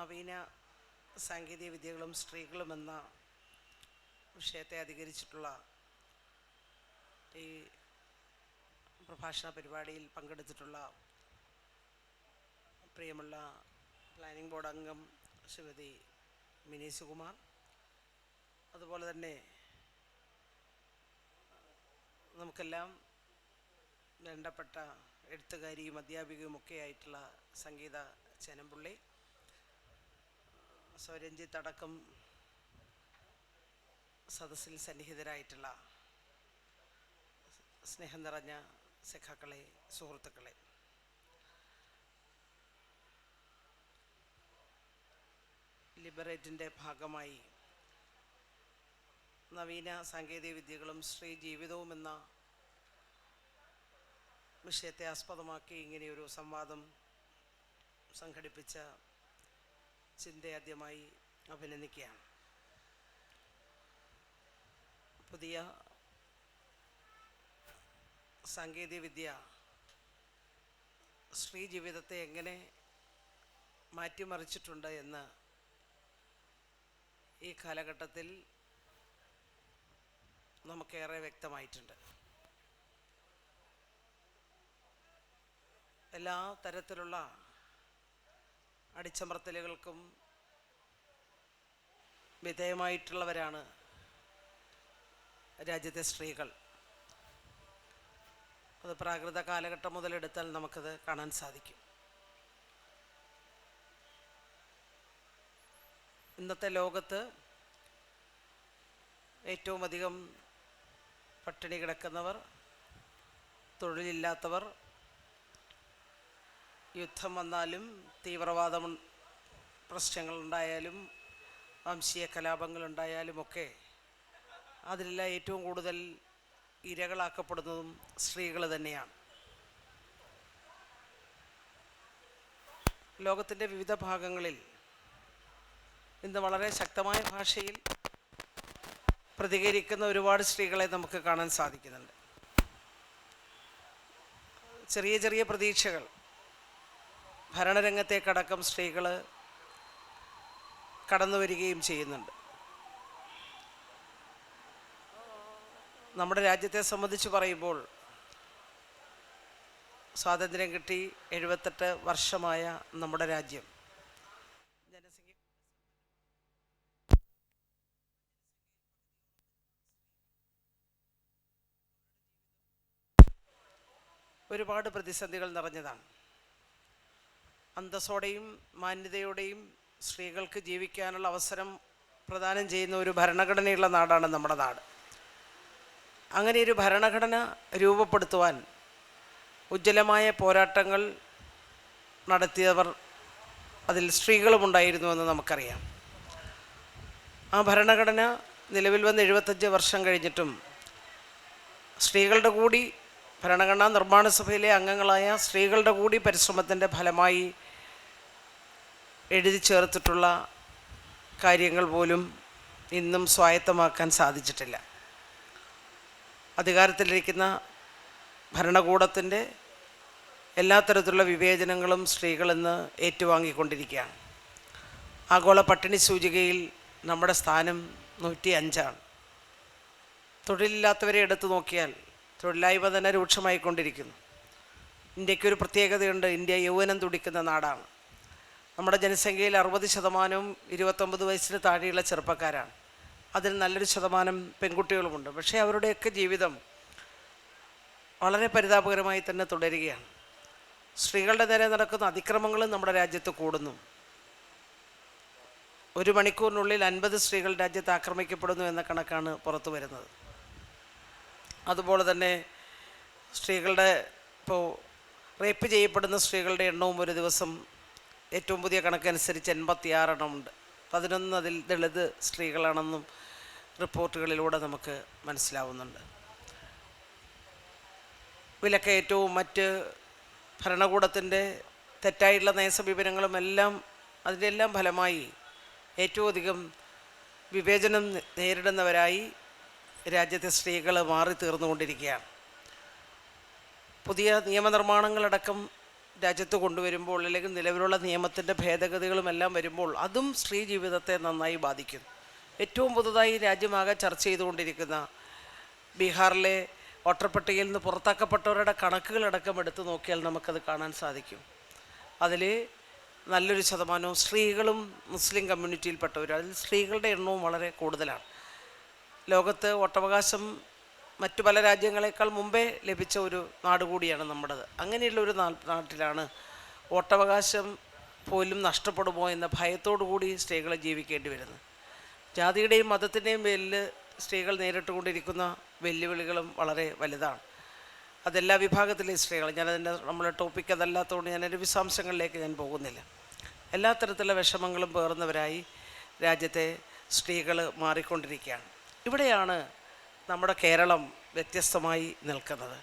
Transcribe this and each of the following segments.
നവീന സാങ്കേതിക വിദ്യകളും സ്ത്രീകളും എന്ന വിഷയത്തെ അധികരിച്ചിട്ടുള്ള ഈ പ്രഭാഷണ പരിപാടിയിൽ പങ്കെടുത്തിട്ടുള്ള പ്രിയമുള്ള പ്ലാനിംഗ് ബോർഡ് അംഗം ശ്രീമതി മിനി സുകുമാർ. അതുപോലെ തന്നെ നമുക്കെല്ലാം വേണ്ടപ്പെട്ട എഴുത്തുകാരിയും അധ്യാപികയും ഒക്കെ ആയിട്ടുള്ള സംഗീത ചേനമ്പുള്ളി. സ്വരഞ്ജിത്ത് അടക്കം സദസ്സിൽ സന്നിഹിതരായിട്ടുള്ള സ്നേഹം നിറഞ്ഞ സഖാക്കളെ സുഹൃത്തുക്കളെ. ലിബറേറ്റിന്റെ ഭാഗമായി നവീന സാങ്കേതിക വിദ്യകളും സ്ത്രീ ജീവിതവും എന്ന വിഷയത്തെ ആസ്പദമാക്കി ഇങ്ങനെയൊരു സംവാദം സംഘടിപ്പിച്ച ചിന്തയാദ്യമായി അഭിനന്ദിക്കുകയാണ്. പുതിയ സാങ്കേതികവിദ്യ സ്ത്രീ ജീവിതത്തെ എങ്ങനെ മാറ്റിമറിച്ചിട്ടുണ്ട് എന്ന് ഈ കാലഘട്ടത്തിൽ നമുക്കേറെ വ്യക്തമായിട്ടുണ്ട്. എല്ലാ തരത്തിലുള്ള അടിച്ചമർത്തലുകൾക്കും വിധേയമായിട്ടുള്ളവരാണ് രാജ്യത്തെ സ്ത്രീകൾ. അത് പ്രാകൃത കാലഘട്ടം മുതലെടുത്താൽ നമുക്കത് കാണാൻ സാധിക്കും. ഇന്നത്തെ ലോകത്ത് ഏറ്റവും അധികം പട്ടിണി കിടക്കുന്നവർ തൊഴിലില്ലാത്തവർ യുദ്ധം വന്നാലും തീവ്രവാദം പ്രശ്നങ്ങളുണ്ടായാലും വംശീയ കലാപങ്ങളുണ്ടായാലും ഒക്കെ അതിലെല്ലാം ഏറ്റവും കൂടുതൽ ഇരകളാക്കപ്പെടുന്നതും സ്ത്രീകൾ തന്നെയാണ്. ലോകത്തിന്റെ വിവിധ ഭാഗങ്ങളിൽ ഇന്ന് വളരെ ശക്തമായ ഭാഷയിൽ പ്രതികരിക്കുന്ന ഒരുപാട് സ്ത്രീകളെ നമുക്ക് കാണാൻ സാധിക്കുന്നുണ്ട്. ചെറിയ ചെറിയ പ്രതീക്ഷകൾ ഭരണരംഗത്തേക്കടക്കം സ്ത്രീകൾ കടന്നു വരികയും ചെയ്യുന്നുണ്ട്. നമ്മുടെ രാജ്യത്തെ സംബന്ധിച്ച് പറയുമ്പോൾ സ്വാതന്ത്ര്യം കിട്ടി എഴുപത്തെട്ട് വർഷമായ നമ്മുടെ രാജ്യം. ഒരുപാട് പ്രതിസന്ധികൾ നിറഞ്ഞതാണ്. അന്തസ്സോടെയും മാന്യതയോടെയും സ്ത്രീകൾക്ക് ജീവിക്കാനുള്ള അവസരം പ്രദാനം ചെയ്യുന്ന ഒരു ഭരണഘടനയുള്ള നാടാണ് നമ്മുടെ നാട്. അങ്ങനെ ഒരു ഭരണഘടന രൂപപ്പെടുത്തുവാൻ ഉജ്ജ്വലമായ പോരാട്ടങ്ങൾ നടത്തിയവർ അതിൽ സ്ത്രീകളുമുണ്ടായിരുന്നുവെന്ന് നമുക്കറിയാം. ആ ഭരണഘടന നിലവിൽ വന്ന് എഴുപത്തഞ്ച് വർഷം കഴിഞ്ഞിട്ടും സ്ത്രീകളുടെ കൂടി ഭരണഘടനാ നിർമ്മാണ സഭയിലെ അംഗങ്ങളായ സ്ത്രീകളുടെ കൂടി പരിശ്രമത്തിന്റെ ഫലമായി എഴുതി ചേർത്തിട്ടുള്ള കാര്യങ്ങൾ പോലും ഇന്നും സ്വായത്തമാക്കാൻ സാധിച്ചിട്ടില്ല. അധികാരത്തിലിരിക്കുന്ന ഭരണകൂടത്തിന്റെ എല്ലാ തരത്തിലുള്ള വിവേചനങ്ങളും സ്ത്രീകൾ ഇന്ന് ഏറ്റുവാങ്ങിക്കൊണ്ടിരിക്കുകയാണ്. ആഗോള പട്ടിണി സൂചികയിൽ നമ്മുടെ സ്ഥാനം നൂറ്റി അഞ്ചാണ് തൊഴിലില്ലാത്തവരെ എടുത്തു നോക്കിയാൽ തൊഴിലായ്മ തന്നെ രൂക്ഷമായി രൂക്ഷമായിക്കൊണ്ടിരിക്കുന്നു. ഇന്ത്യക്കൊരു പ്രത്യേകതയുണ്ട്. ഇന്ത്യ യൗവനം തുടിക്കുന്ന നാടാണ്. നമ്മുടെ ജനസംഖ്യയിൽ അറുപത് ശതമാനവും ഇരുപത്തൊമ്പത് വയസ്സിന് താഴെയുള്ള ചെറുപ്പക്കാരാണ്. അതിൽ നല്ലൊരു ശതമാനം പെൺകുട്ടികളുമുണ്ട്. പക്ഷേ അവരുടെയൊക്കെ ജീവിതം വളരെ പരിതാപകരമായി തന്നെ തുടരുകയാണ്. സ്ത്രീകളുടെ നേരെ നടക്കുന്ന അതിക്രമങ്ങളും നമ്മുടെ രാജ്യത്ത് കൂടുന്നു. ഒരു മണിക്കൂറിനുള്ളിൽ അൻപത് സ്ത്രീകൾ രാജ്യത്ത് ആക്രമിക്കപ്പെടുന്നു എന്ന കണക്കാണ് പുറത്തു വരുന്നത്. അതുപോലെ തന്നെ സ്ത്രീകളുടെ ഇപ്പോൾ റേപ്പ് ചെയ്യപ്പെടുന്ന സ്ത്രീകളുടെ എണ്ണവും ഒരു ദിവസം ഏറ്റവും പുതിയ കണക്കനുസരിച്ച് എൺപത്തിയാറെണ്ണമുണ്ട് പതിനൊന്ന് അതിൽ ദളിത് സ്ത്രീകളാണെന്നും റിപ്പോർട്ടുകളിലൂടെ നമുക്ക് മനസ്സിലാവുന്നുണ്ട്. വിലക്കയറ്റവും മറ്റ് ഭരണകൂടത്തിന്റെ തെറ്റായിട്ടുള്ള നയസമീപനങ്ങളും എല്ലാം അതിന്റെ എല്ലാം ഫലമായി ഏറ്റവും അധികം വിവേചനം നേരിടുന്നവരായി രാജ്യത്തെ സ്ത്രീകൾ മാറി തീർന്നുകൊണ്ടിരിക്കുകയാണ്. പുതിയ നിയമനിർമ്മാണങ്ങളടക്കം രാജ്യത്ത് കൊണ്ടുവരുമ്പോൾ അല്ലെങ്കിൽ നിലവിലുള്ള നിയമത്തിന്റെ ഭേദഗതികളുമെല്ലാം വരുമ്പോൾ അതും സ്ത്രീ ജീവിതത്തെ നന്നായി ബാധിക്കുന്നു ഏറ്റവും പുതുതായി രാജ്യമാകെ ചർച്ച ചെയ്തുകൊണ്ടിരിക്കുന്ന ബീഹാറിലെ വോട്ടർപട്ടികയിൽ നിന്ന് പുറത്താക്കപ്പെട്ടവരുടെ കണക്കുകളടക്കം എടുത്തു നോക്കിയാൽ നമുക്കത് കാണാൻ സാധിക്കും. അതിൽ നല്ലൊരു ശതമാനവും സ്ത്രീകളും മുസ്ലിം കമ്മ്യൂണിറ്റിയിൽപ്പെട്ടവരും അതിൽ സ്ത്രീകളുടെ എണ്ണവും വളരെ കൂടുതലാണ്. ലോകത്ത് വോട്ടവകാശം മറ്റു പല രാജ്യങ്ങളെക്കാൾ മുമ്പേ ലഭിച്ച ഒരു നാട് കൂടിയാണ് നമ്മുടേത്. അങ്ങനെയുള്ള ഒരു നാട്ടിലാണ് വോട്ടവകാശം പോലും നഷ്ടപ്പെടുമോ എന്ന ഭയത്തോടു കൂടി സ്ത്രീകൾ ജീവിക്കേണ്ടി വരുന്നത്. ജാതിയുടെയും മതത്തിന്റെയും പേരിൽ സ്ത്രീകൾ നേരിട്ടുകൊണ്ടിരിക്കുന്ന വെല്ലുവിളികളും വളരെ വലുതാണ്. അതെല്ലാ വിഭാഗത്തിലെ സ്ത്രീകൾ ഞാനതിന്റെ നമ്മളെ ടോപ്പിക് അതല്ലാത്തതുകൊണ്ട് ഞാനൊരു വിശദാംശങ്ങളിലേക്ക് ഞാൻ പോകുന്നില്ല. എല്ലാ തരത്തിലുള്ള വിഷമങ്ങളും പേർന്നവരായി രാജ്യത്തെ സ്ത്രീകൾ മാറിക്കൊണ്ടിരിക്കുകയാണ്. ഇവിടെയാണ് നമ്മുടെ കേരളം വ്യത്യസ്തമായി നിൽക്കുന്നത്.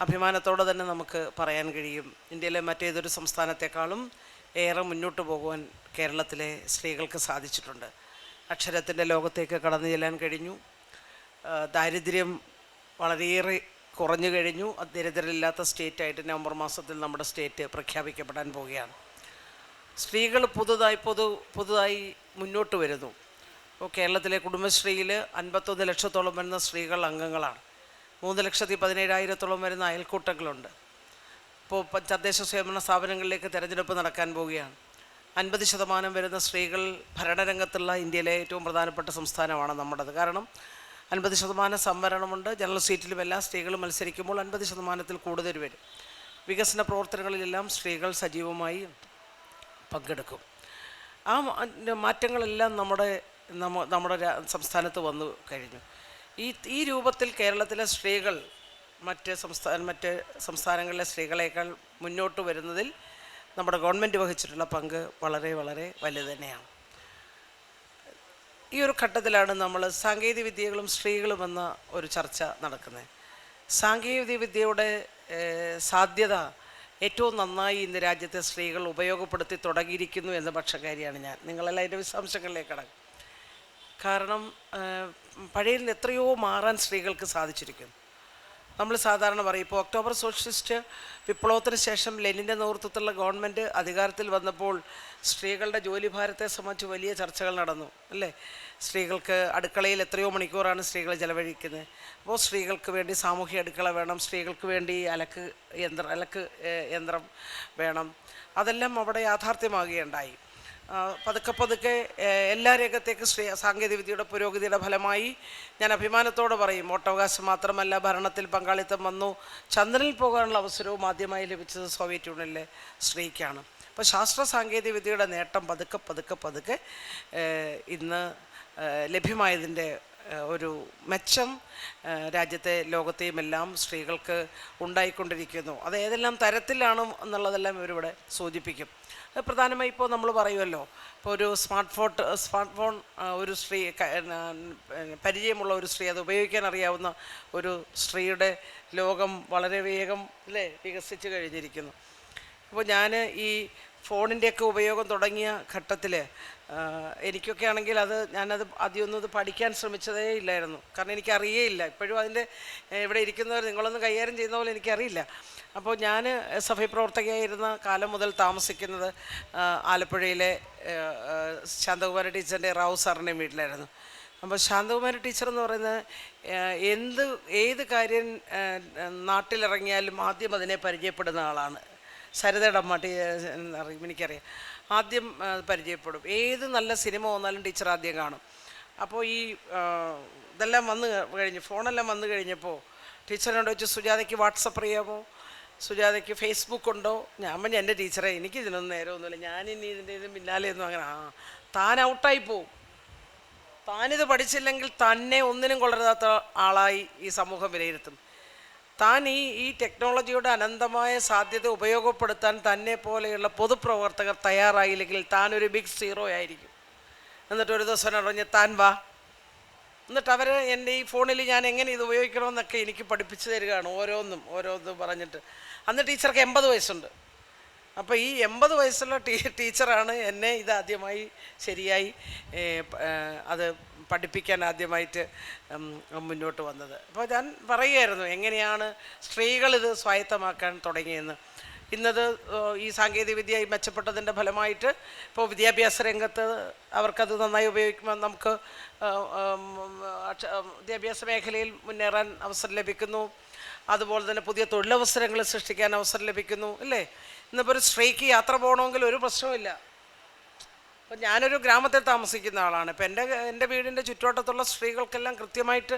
അഭിമാനത്തോടെ തന്നെ നമുക്ക് പറയാൻ കഴിയും ഇന്ത്യയിലെ മറ്റേതൊരു സംസ്ഥാനത്തെക്കാളും ഏറെ മുന്നോട്ട് പോകുവാൻ കേരളത്തിലെ സ്ത്രീകൾക്ക് സാധിച്ചിട്ടുണ്ട്. അക്ഷരത്തിന്റെ ലോകത്തേക്ക് കടന്നു ചെല്ലാൻ കഴിഞ്ഞു. ദാരിദ്ര്യം വളരെയേറെ കുറഞ്ഞു കഴിഞ്ഞു. ദരിദ്രരില്ലാത്ത സ്റ്റേറ്റായിട്ട് നവംബർ മാസത്തിൽ നമ്മുടെ സ്റ്റേറ്റ് പ്രഖ്യാപിക്കപ്പെടാൻ പോവുകയാണ്. സ്ത്രീകൾ പുതുതായി പൊതു പുതുതായി മുന്നോട്ട് വരുന്നു. ഇപ്പോൾ കേരളത്തിലെ കുടുംബശ്രീയിൽ അൻപത്തൊന്ന് ലക്ഷത്തോളം വരുന്ന സ്ത്രീകൾ അംഗങ്ങളാണ്. മൂന്ന് ലക്ഷത്തി പതിനേഴായിരത്തോളം വരുന്ന അയൽക്കൂട്ടങ്ങളുണ്ട്. ഇപ്പോൾ തദ്ദേശ സ്വയംഭരണ സ്ഥാപനങ്ങളിലേക്ക് തിരഞ്ഞെടുപ്പ് നടക്കാൻ പോവുകയാണ്. അൻപത് ശതമാനം വരുന്ന സ്ത്രീകൾ ഭരണരംഗത്തുള്ള ഇന്ത്യയിലെ ഏറ്റവും പ്രധാനപ്പെട്ട സംസ്ഥാനമാണ് നമ്മുടേത്. കാരണം അൻപത് ശതമാനം സംവരണമുണ്ട്. ജനറൽ സീറ്റിലും എല്ലാ സ്ത്രീകളും മത്സരിക്കുമ്പോൾ അൻപത് ശതമാനത്തിൽ കൂടുതൽ വരും. വികസന പ്രവർത്തനങ്ങളിലെല്ലാം സ്ത്രീകൾ സജീവമായി പങ്കെടുക്കും. ആ മാറ്റങ്ങളെല്ലാം നമ്മുടെ നമ്മ നമ്മുടെ സംസ്ഥാനത്ത് വന്നു കഴിഞ്ഞു. ഈ ഈ രൂപത്തിൽ കേരളത്തിലെ സ്ത്രീകൾ മറ്റ് സംസ്ഥാന മറ്റ് സംസ്ഥാനങ്ങളിലെ സ്ത്രീകളെക്കാൾ മുന്നോട്ട് വരുന്നതിൽ നമ്മുടെ ഗവൺമെന്റ് വഹിച്ചിട്ടുള്ള പങ്ക് വളരെ വളരെ വലുത് തന്നെയാണ്. ഈ ഒരു ഘട്ടത്തിലാണ് നമ്മൾ സാങ്കേതിക വിദ്യകളും സ്ത്രീകളും എന്ന ഒരു ചർച്ച നടക്കുന്നത്. സാങ്കേതിക വിദ്യയുടെ സാധ്യത ഏറ്റവും നന്നായി ഇന്ന് രാജ്യത്തെ സ്ത്രീകൾ ഉപയോഗപ്പെടുത്തി തുടങ്ങിയിരിക്കുന്നു എന്ന പക്ഷക്കാരിയാണ് ഞാൻ. നിങ്ങളെല്ലാം അതിന്റെ വിശദാംശങ്ങളിലേക്ക് കടക്കും. കാരണം പഴയ എത്രയോ മാറാൻ സ്ത്രീകൾക്ക് സാധിച്ചിരിക്കുന്നു. നമ്മൾ സാധാരണ പറയും ഇപ്പോൾ ഒക്ടോബർ സോഷ്യലിസ്റ്റ് വിപ്ലവത്തിന് ശേഷം ലെനിന്റെ നേതൃത്വത്തിലുള്ള ഗവൺമെന്റ് അധികാരത്തിൽ വന്നപ്പോൾ സ്ത്രീകളുടെ ജോലിഭാരത്തെ സംബന്ധിച്ച് വലിയ ചർച്ചകൾ നടന്നു അല്ലേ? സ്ത്രീകൾക്ക് അടുക്കളയിൽ എത്രയോ മണിക്കൂറാണ് സ്ത്രീകൾ ചെലവഴിക്കുന്നത്. അപ്പോൾ സ്ത്രീകൾക്ക് വേണ്ടി സാമൂഹ്യ അടുക്കള വേണം സ്ത്രീകൾക്ക് വേണ്ടി അലക്ക് യന്ത്രം അലക്ക് യന്ത്രം വേണം. അതെല്ലാം അവിടെ യാഥാർത്ഥ്യമാകുകയുണ്ടായി. പതുക്കെ പതുക്കെ എല്ലാ രംഗത്തേക്കും ശ്രീ സാങ്കേതികവിദ്യയുടെ പുരോഗതിയുടെ ഫലമായി ഞാൻ അഭിമാനത്തോടെ പറയും. വോട്ടവകാശം മാത്രമല്ല ഭരണത്തിൽ പങ്കാളിത്തം വന്നു. ചന്ദ്രനിൽ പോകാനുള്ള അവസരവും ആദ്യമായി ലഭിച്ചത് സോവിയറ്റ് യൂണിയനിലെ സ്ത്രീക്കാണ്. അപ്പോൾ ശാസ്ത്ര സാങ്കേതികവിദ്യയുടെ നേട്ടം പതുക്കെ പതുക്കെ പതുക്കെ ഇന്ന് ലഭ്യമായതിന്റെ ഒരു മെച്ചം രാജ്യത്തെ ലോകത്തെയും എല്ലാം സ്ത്രീകൾക്ക് ഉണ്ടായിക്കൊണ്ടിരിക്കുന്നു. അത് ഏതെല്ലാം തരത്തിലാണ് എന്നുള്ളതെല്ലാം ഇവരിവിടെ സൂചിപ്പിക്കും. പ്രധാനമായി ഇപ്പോൾ നമ്മൾ പറയുമല്ലോ ഇപ്പോൾ ഒരു സ്മാർട്ട് ഫോൺ സ്മാർട്ട് ഫോൺ ഒരു സ്ത്രീ പരിചയമുള്ള ഒരു സ്ത്രീ അത് ഉപയോഗിക്കാൻ അറിയാവുന്ന ഒരു സ്ത്രീയുടെ ലോകം വളരെ വേഗം അല്ലേ വികസിച്ച് കഴിഞ്ഞിരിക്കുന്നു. അപ്പോൾ ഞാൻ ഈ ഫോണിന്റെയൊക്കെ ഉപയോഗം തുടങ്ങിയ ഘട്ടത്തിൽ എനിക്കൊക്കെ ആണെങ്കിൽ അത് ഞാനത് ആദ്യമൊന്നും അത് പഠിക്കാൻ ശ്രമിച്ചതേ ഇല്ലായിരുന്നു. കാരണം എനിക്കറിയേയില്ല ഇപ്പോഴും അതിന്റെ ഇവിടെ ഇരിക്കുന്നവർ നിങ്ങളൊന്നും കൈകാര്യം ചെയ്യുന്ന പോലെ എനിക്കറിയില്ല. അപ്പോൾ ഞാൻ എസ് എഫ് ഐ പ്രവർത്തകയായിരുന്ന കാലം മുതൽ താമസിക്കുന്നത് ആലപ്പുഴയിലെ ശാന്തകുമാരി ടീച്ചറിന്റെ റാവു സാറിന്റെയും വീട്ടിലായിരുന്നു. അപ്പോൾ ശാന്തകുമാരി ടീച്ചർ എന്ന് പറയുന്നത് എന്ത് ഏത് കാര്യം നാട്ടിലിറങ്ങിയാലും ആദ്യം അതിനെ പരിചയപ്പെടുന്ന ആളാണ്. സരിതയുടെ അമ്മ ടീ അറിയും എനിക്കറിയാം. ആദ്യം പരിചയപ്പെടും. ഏത് നല്ല സിനിമ വന്നാലും ടീച്ചർ ആദ്യം കാണും. അപ്പോൾ ഈ ഇതെല്ലാം വന്ന് കഴിഞ്ഞ് ഫോണെല്ലാം വന്നു കഴിഞ്ഞപ്പോൾ ടീച്ചറിനോട് വെച്ച് സുജാതയ്ക്ക് വാട്സപ്പ് അറിയാമോ സുജാതയ്ക്ക് ഫേസ്ബുക്ക് ഉണ്ടോ? ഞാൻ പറഞ്ഞു എന്റെ ടീച്ചറെ എനിക്ക് ഇതിനൊന്നും നേരമൊന്നുമില്ല. ഞാനിനി ഇതിന്റെ ഇത് പിന്നാലെയൊന്നും അങ്ങനെ ആ താൻ ഔട്ടായി പോവും. താനിത് പഠിച്ചില്ലെങ്കിൽ തന്നെ ഒന്നിനും കൊള്ളരുതാത്ത ആളായി ഈ സമൂഹം വിലയിരുത്തും. താൻ ഈ ഈ ടെക്നോളജിയുടെ അനന്തമായ സാധ്യത ഉപയോഗപ്പെടുത്താൻ തന്നെ പോലെയുള്ള പൊതുപ്രവർത്തകർ തയ്യാറായില്ലെങ്കിൽ താൻ ഒരു ബിഗ് സീറോ ആയിരിക്കും. എന്നിട്ട് ഒരു ദിവസം പറഞ്ഞ് താൻ വാ. എന്നിട്ട് അവർ എന്റെ ഈ ഫോണിൽ ഞാൻ എങ്ങനെ ഇത് ഉപയോഗിക്കണമെന്നൊക്കെ എനിക്ക് പഠിപ്പിച്ചു തരികയാണ് ഓരോന്നും ഓരോന്നും പറഞ്ഞിട്ട്. അന്ന് ടീച്ചർക്ക് എൺപത് വയസ്സുണ്ട്. അപ്പോൾ ഈ എൺപത് വയസ്സുള്ള ടീ ടീച്ചറാണ് എന്നെ ഇത് ആദ്യമായി ശരിയായി അത് പഠിപ്പിക്കാൻ ആദ്യമായിട്ട് മുന്നോട്ട് വന്നത്. അപ്പോൾ ഞാൻ പറയുമായിരുന്നു എങ്ങനെയാണ് സ്ത്രീകൾ ഇത് സ്വായത്തമാക്കാൻ തുടങ്ങിയെന്ന്. ഇന്നത് ഈ സാങ്കേതികവിദ്യ ഈ മെച്ചപ്പെട്ടതിന്റെ ഫലമായിട്ട് ഇപ്പോൾ വിദ്യാഭ്യാസ രംഗത്ത് അവർക്കത് നന്നായി ഉപയോഗിക്കുമ്പോൾ നമുക്ക് വിദ്യാഭ്യാസ മേഖലയിൽ മുന്നേറാൻ അവസരം ലഭിക്കുന്നു. അതുപോലെ തന്നെ പുതിയ തൊഴിലവസരങ്ങൾ സൃഷ്ടിക്കാൻ അവസരം ലഭിക്കുന്നു അല്ലേ? ഇന്നിപ്പോൾ ഒരു സ്ത്രീക്ക് യാത്ര പോകണമെങ്കിൽ ഒരു പ്രശ്നമില്ല അപ്പം ഞാനൊരു ഗ്രാമത്തിൽ താമസിക്കുന്ന ആളാണ്. ഇപ്പം എന്റെ എന്റെ വീടിന്റെ ചുറ്റുവട്ടത്തുള്ള സ്ത്രീകൾക്കെല്ലാം കൃത്യമായിട്ട്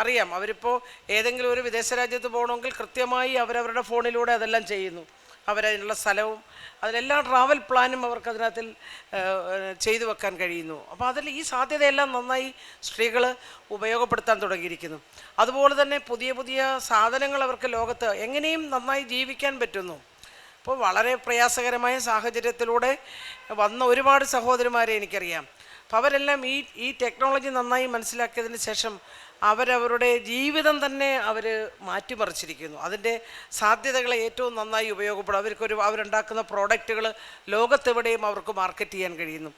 അറിയാം. അവരിപ്പോൾ ഏതെങ്കിലും ഒരു വിദേശ രാജ്യത്ത് പോകണമെങ്കിൽ കൃത്യമായി അവരവരുടെ ഫോണിലൂടെ അതെല്ലാം ചെയ്യുന്നു. അവരതിനുള്ള സ്ഥലവും അതിലെല്ലാ ട്രാവൽ പ്ലാനും അവർക്ക് അതിനകത്തിൽ ചെയ്തു വെക്കാൻ കഴിയുന്നു. അപ്പോൾ അതിൽ ഈ സാധ്യതയെല്ലാം നന്നായി സ്ത്രീകൾ ഉപയോഗപ്പെടുത്താൻ തുടങ്ങിയിരിക്കുന്നു. അതുപോലെ തന്നെ പുതിയ പുതിയ സാധനങ്ങൾ അവർക്ക് ലോകത്ത് എങ്ങനെയും നന്നായി ജീവിക്കാൻ പറ്റുന്നു. അപ്പോൾ വളരെ പ്രയാസകരമായ സാഹചര്യത്തിലൂടെ വന്ന ഒരുപാട് സഹോദരന്മാരെ എനിക്കറിയാം. അപ്പോൾ അവരെല്ലാം ഈ ഈ ടെക്നോളജി നന്നായി മനസ്സിലാക്കിയതിന് ശേഷം അവരവരുടെ ജീവിതം തന്നെ അവർ മാറ്റിമറിച്ചിരിക്കുന്നു. അതിന്റെ സാധ്യതകളെ ഏറ്റവും നന്നായി ഉപയോഗപ്പെടും. അവർക്കൊരു അവരുണ്ടാക്കുന്ന പ്രോഡക്റ്റുകൾ ലോകത്തെവിടെയും അവർക്ക് മാർക്കറ്റ് ചെയ്യാൻ കഴിയുന്നു.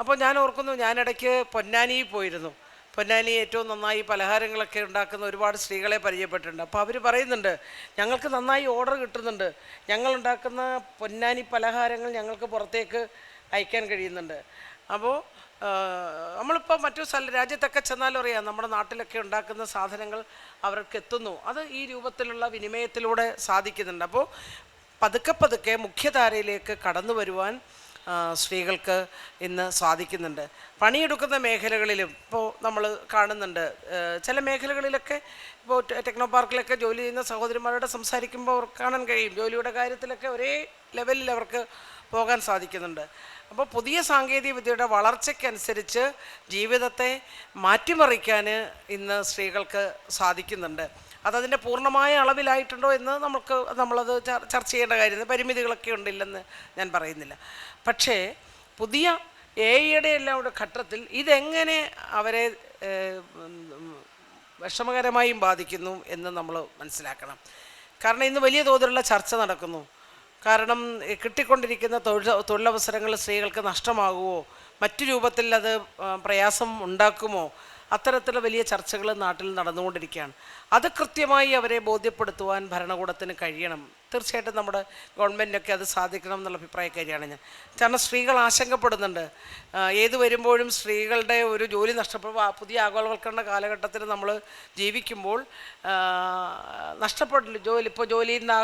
അപ്പോൾ ഞാൻ ഓർക്കുന്നു ഞാനിടയ്ക്ക് പൊന്നാനിയിൽ പോയിരുന്നു. പൊന്നാനി ഏറ്റവും നന്നായി പലഹാരങ്ങളൊക്കെ ഉണ്ടാക്കുന്ന ഒരുപാട് സ്ത്രീകളെ പരിചയപ്പെട്ടിട്ടുണ്ട്. അപ്പോൾ അവർ പറയുന്നുണ്ട് ഞങ്ങൾക്ക് നന്നായി ഓർഡർ കിട്ടുന്നുണ്ട്. ഞങ്ങൾ ഉണ്ടാക്കുന്ന പൊന്നാനി പലഹാരങ്ങൾ ഞങ്ങൾക്ക് പുറത്തേക്ക് അയക്കാൻ കഴിയുന്നുണ്ട്. അപ്പോൾ നമ്മളിപ്പോൾ മറ്റു സ്ഥല രാജ്യത്തൊക്കെ ചെന്നാലും അറിയാം നമ്മുടെ നാട്ടിലൊക്കെ ഉണ്ടാക്കുന്ന സാധനങ്ങൾ അവർക്ക് എത്തുന്നു. അത് ഈ രൂപത്തിലുള്ള വിനിമയത്തിലൂടെ സാധിക്കുന്നുണ്ട്. അപ്പോൾ പതുക്കെ പതുക്കെ മുഖ്യധാരയിലേക്ക് കടന്നു വരുവാൻ സ്ത്രീകൾക്ക് ഇന്ന് സാധിക്കുന്നുണ്ട്. പണിയെടുക്കുന്ന മേഖലകളിലും ഇപ്പോൾ നമ്മൾ കാണുന്നുണ്ട്. ചില മേഖലകളിലൊക്കെ ഇപ്പോൾ ടെക്നോ പാർക്കിലൊക്കെ ജോലി ചെയ്യുന്ന സഹോദരിമാരോട് സംസാരിക്കുമ്പോൾ അവർക്ക് കാണാൻ കഴിയും. ജോലിയുടെ കാര്യത്തിലൊക്കെ ഒരേ ലെവലിൽ അവർക്ക് പോകാൻ സാധിക്കുന്നുണ്ട്. അപ്പോൾ പുതിയ സാങ്കേതിക വിദ്യയുടെ വളർച്ചയ്ക്കനുസരിച്ച് ജീവിതത്തെ മാറ്റിമറിക്കാൻ ഇന്ന് സ്ത്രീകൾക്ക് സാധിക്കുന്നുണ്ട്. അതതിന്റെ പൂർണമായ അളവിലായിട്ടുണ്ടോ എന്ന് നമുക്ക് നമ്മളത് ചർ- ചർച്ച ചെയ്യേണ്ട കാര്യം പരിമിതികളൊക്കെ ഉണ്ടില്ലെന്ന് ഞാൻ പറയുന്നില്ല. പക്ഷേ പുതിയ എയുടെ എല്ലാം ഒരു ഘട്ടത്തിൽ ഇതെങ്ങനെ അവരെ വിഷമകരമായും ബാധിക്കുന്നു എന്ന് നമ്മൾ മനസ്സിലാക്കണം. കാരണം ഇന്ന് വലിയ തോതിലുള്ള ചർച്ച നടക്കുന്നു. കാരണം കിട്ടിക്കൊണ്ടിരിക്കുന്ന തൊഴിൽ തൊഴിലവസരങ്ങൾ സ്ത്രീകൾക്ക് നഷ്ടമാകുമോ? മറ്റു രൂപത്തിൽ അത് പ്രയാസം ഉണ്ടാക്കുമോ? അത്തരത്തിലുള്ള വലിയ ചർച്ചകൾ നാട്ടിൽ നടന്നുകൊണ്ടിരിക്കുകയാണ്. അത് കൃത്യമായി അവരെ ബോധ്യപ്പെടുത്തുവാൻ ഭരണകൂടത്തിന് കഴിയണം. തീർച്ചയായിട്ടും നമ്മുടെ ഗവൺമെന്റിനൊക്കെ അത് സാധിക്കണം എന്നുള്ള അഭിപ്രായക്കാരിയാണ് ഞാൻ. കാരണം സ്ത്രീകൾ ആശങ്കപ്പെടുന്നുണ്ട്. ഏത് വരുമ്പോഴും സ്ത്രീകളുടെ ഒരു ജോലി നഷ്ടപ്പെടുമ്പോൾ ആ പുതിയ ആഗോളവൽക്കരണ കാലഘട്ടത്തിൽ നമ്മൾ ജീവിക്കുമ്പോൾ ആ, നഷ്ടപ്പെട്ടില്ല ജോലി ഇപ്പോൾ ജോലിയിൽ നിന്ന്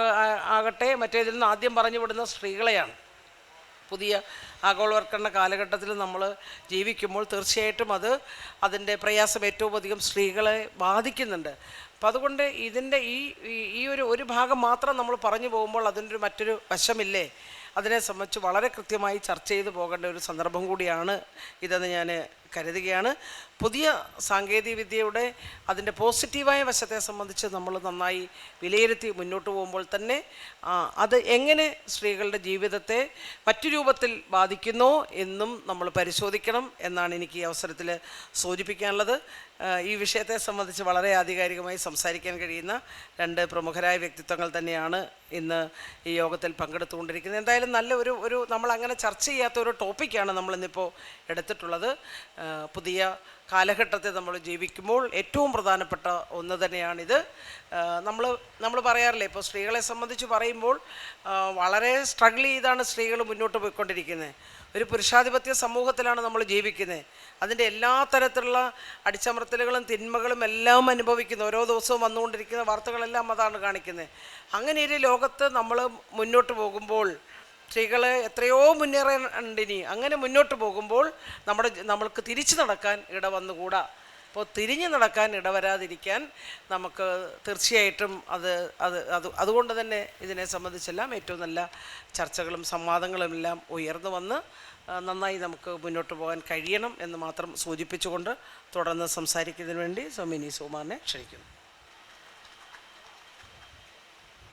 ആകട്ടെ മറ്റേതിൽ നിന്ന് ആദ്യം പറഞ്ഞു വിടുന്ന സ്ത്രീകളെയാണ്. പുതിയ ആഗോളവൽക്കരണ കാലഘട്ടത്തിൽ നമ്മൾ ജീവിക്കുമ്പോൾ തീർച്ചയായിട്ടും അത് അതിന്റെ പ്രയാസം ഏറ്റവും അധികം സ്ത്രീകളെ ബാധിക്കുന്നുണ്ട്. അപ്പം അതുകൊണ്ട് ഇതിന്റെ ഈ ഈ- ഒരു ഒരു ഭാഗം മാത്രം നമ്മൾ പറഞ്ഞു പോകുമ്പോൾ അതിന്റെ മറ്റൊരു വശമില്ലേ? അതിനെ സംബന്ധിച്ച് വളരെ കൃത്യമായി ചർച്ച ചെയ്തു പോകേണ്ട ഒരു സന്ദർഭം കൂടിയാണ് ഇതെന്ന് ഞാൻ കരുതുകയാണ്. പുതിയ സാങ്കേതികവിദ്യയുടെ അതിന്റെ പോസിറ്റീവായ വശത്തെ സംബന്ധിച്ച് നമ്മൾ നന്നായി വിലയിരുത്തി മുന്നോട്ട് പോകുമ്പോൾ തന്നെ അത് എങ്ങനെ സ്ത്രീകളുടെ ജീവിതത്തെ മറ്റു രൂപത്തിൽ ബാധിക്കുന്നു എന്നും നമ്മൾ പരിശോധിക്കണം എന്നാണ് എനിക്ക് ഈ അവസരത്തിൽ സൂചിപ്പിക്കാനുള്ളത്. ഈ വിഷയത്തെ സംബന്ധിച്ച് വളരെ ആധികാരികമായി സംസാരിക്കാൻ കഴിയുന്ന രണ്ട് പ്രമുഖരായ വ്യക്തിത്വങ്ങൾ തന്നെയാണ് ഇന്ന് ഈ യോഗത്തിൽ പങ്കെടുത്തുകൊണ്ടിരിക്കുന്നത്. എന്തായാലും നല്ല ഒരു ഒരു നമ്മൾ അങ്ങനെ ചർച്ച ചെയ്യാത്ത ഒരു ടോപ്പിക്കാണ് നമ്മളിന്നിപ്പോൾ എടുത്തിട്ടുള്ളത്. പുതിയ കാലഘട്ടത്തിൽ നമ്മൾ ജീവിക്കുമ്പോൾ ഏറ്റവും പ്രധാനപ്പെട്ട ഒന്ന് തന്നെയാണിത്. നമ്മൾ നമ്മൾ പറയാറില്ലേ ഇപ്പോൾ സ്ത്രീകളെ സംബന്ധിച്ച് പറയുമ്പോൾ വളരെ സ്ട്രഗിൾ ചെയ്താണ് സ്ത്രീകൾ മുന്നോട്ട് പോയിക്കൊണ്ടിരിക്കുന്നത് ഒരു പുരുഷാധിപത്യ സമൂഹത്തിലാണ് നമ്മൾ ജീവിക്കുന്നത് അതിന്റെ എല്ലാ തരത്തിലുള്ള അടിച്ചമർത്തലുകളും തിന്മകളും എല്ലാം അനുഭവിക്കുന്ന ഓരോ ദിവസവും വന്നുകൊണ്ടിരിക്കുന്ന വാർത്തകളെല്ലാം അതാണ് കാണിക്കുന്നത് അങ്ങനെ ഒരു ലോകത്ത് നമ്മൾ മുന്നോട്ട് പോകുമ്പോൾ സ്ത്രീകൾ എത്രയോ മുന്നേറാനുണ്ട് ഇനി അങ്ങനെ മുന്നോട്ട് പോകുമ്പോൾ നമ്മുടെ നമ്മൾക്ക് തിരിച്ചു നടക്കാൻ ഇട വന്നുകൂടാ. അപ്പോൾ തിരിഞ്ഞു നടക്കാൻ ഇടവരാതിരിക്കാൻ നമുക്ക് തീർച്ചയായിട്ടും അത് അത് അത് അതുകൊണ്ട് തന്നെ ഇതിനെ സംബന്ധിച്ചെല്ലാം ഏറ്റവും നല്ല ചർച്ചകളും സംവാദങ്ങളും എല്ലാം ഉയർന്നു വന്ന് നന്നായി നമുക്ക് മുന്നോട്ട് പോകാൻ കഴിയണം എന്ന് മാത്രം സൂചിപ്പിച്ചുകൊണ്ട് തുടർന്ന് സംസാരിക്കുന്നതിന് വേണ്ടി സോമിനി സുമാറിനെ ക്ഷണിക്കുന്നു.